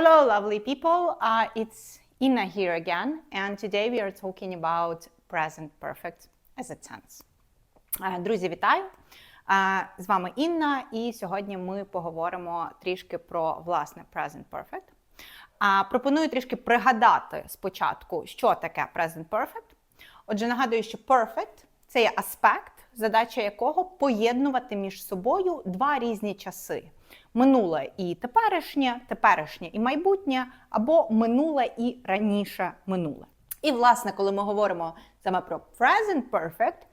Hello, lovely people. Uh, it's Inna here again, and today we are talking about present perfect as a tense. Е, Друзі, вітаю! Е, З вами Інна, і сьогодні ми поговоримо трішки про власне present perfect. А пропоную трішки пригадати спочатку, що таке present perfect. Отже, нагадую, що perfect це є аспект, задача якого поєднувати між собою два різні часи: минуле і теперішнє, теперішнє і майбутнє, або минуле і раніше минуле. І, власне, коли ми говоримо саме про present perfect,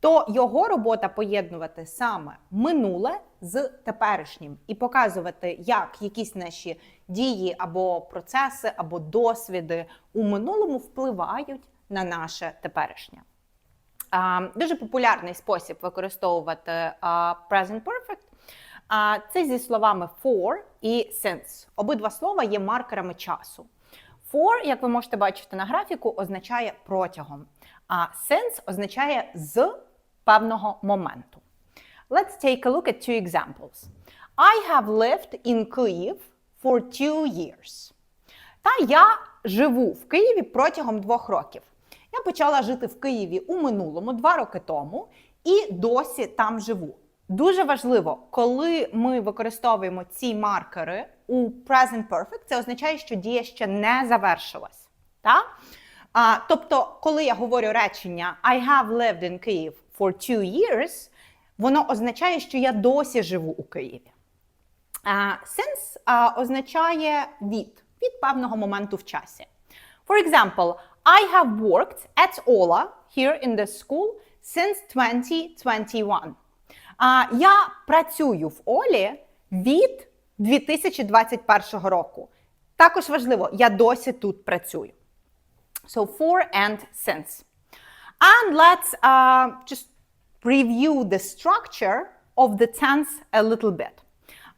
то його робота поєднувати саме минуле з теперішнім і показувати, як якісь наші дії або процеси, або досвіди у минулому впливають на наше теперішнє. Дуже популярний спосіб використовувати present perfect. Це зі словами for і since. Обидва слова є маркерами часу. For, як ви можете бачити на графіку, означає протягом, а since означає з певного моменту. Let's take a look at two examples. I have lived in Kyiv for two years. Та я живу в Києві протягом двох років. Я почала жити в Києві у минулому, два роки тому, і досі там живу. Дуже важливо, коли ми використовуємо ці маркери у present perfect, це означає, що дія ще не завершилась. Та? А, тобто, коли я говорю речення I have lived in Kyiv for two years, воно означає, що я досі живу у Києві. А, since а, означає від, від певного моменту в часі. For example, I have worked at Ola here in the school since 2021. А, я працюю в Олі від 2021 року. Також важливо, я досі тут працюю. So for and since. And let's uh, just review the structure of the tense a little bit.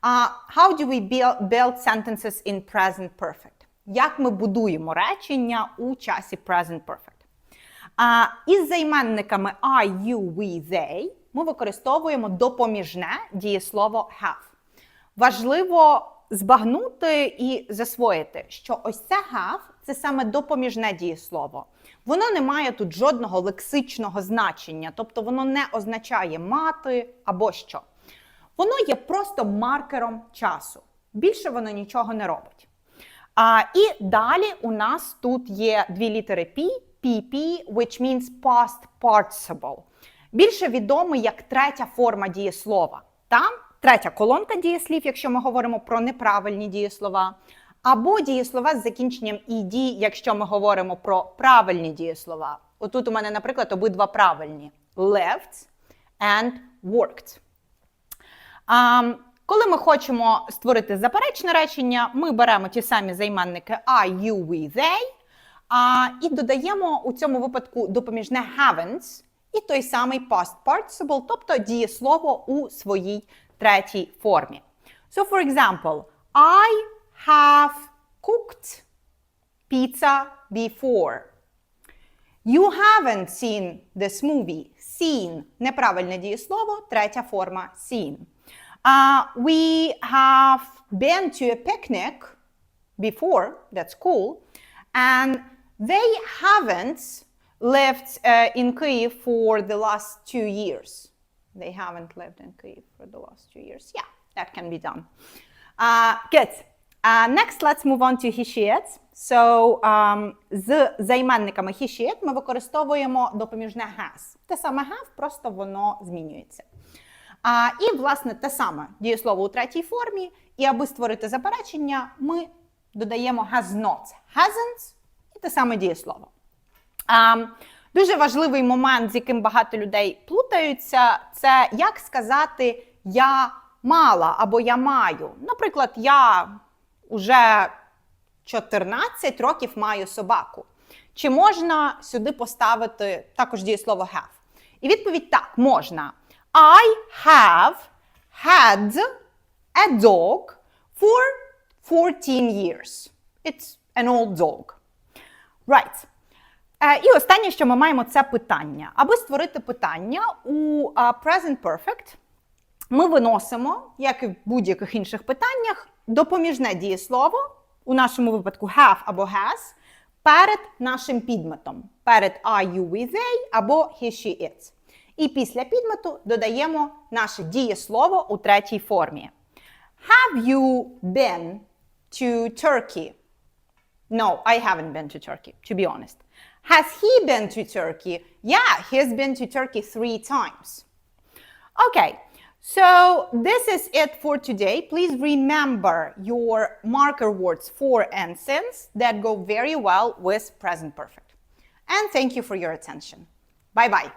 Uh, how do we build, build sentences in present perfect? Як ми будуємо речення у часі present perfect? А, із займенниками I, you, we, they ми використовуємо допоміжне дієслово have. Важливо збагнути і засвоїти, що ось це have це саме допоміжне дієслово. Воно не має тут жодного лексичного значення, тобто воно не означає мати або що. Воно є просто маркером часу. Більше воно нічого не робить. А, і далі у нас тут є дві літери P, PP, which means past participle. Більше відомий як третя форма дієслова. Там третя колонка дієслів, якщо ми говоримо про неправильні дієслова, або дієслова з закінченням «ed», якщо ми говоримо про правильні дієслова. Отут у мене, наприклад, обидва правильні: left and worked. А, коли ми хочемо створити заперечне речення, ми беремо ті самі займенники I, you, we, they, а, і додаємо у цьому випадку допоміжне haven't і той самий past participle, тобто дієслово у своїй третій формі. So, for example, I have cooked pizza before. You haven't seen this movie. Seen – неправильне дієслово, третя форма seen. Uh, we have been to a picnic before, that's cool, and they haven't lived uh, in Kyiv for the last two years. They haven't lived in Kyiv for the last two years. Yeah, that can be done. Uh, good. Uh, next, let's move on to he, she, it. So, um, з займенниками he, she, it ми використовуємо допоміжне has. Те саме have, просто воно змінюється. А, і, власне, те саме дієслово у третій формі. І аби створити заперечення, ми додаємо has not, hasn't і те саме дієслово. А, дуже важливий момент, з яким багато людей плутаються, це як сказати я мала або я маю. Наприклад, я вже 14 років маю собаку. Чи можна сюди поставити також дієслово have? І відповідь так, можна. I have had a dog for 14 years. It's an old dog. Right. Е, і останнє, що ми маємо, це питання. Аби створити питання у Present Perfect, ми виносимо, як і в будь-яких інших питаннях, допоміжне дієслово у нашому випадку have або has, перед нашим підметом, перед are you with they або he, she, it. І після підмету додаємо наше дієслово у третій формі. Have you been to Turkey? No, I haven't been to Turkey, to be honest. Has he been to Turkey? Yeah, he's been to Turkey three times. Okay, so this is it for today. Please remember your marker words for and since that go very well with present perfect. And thank you for your attention. Bye bye.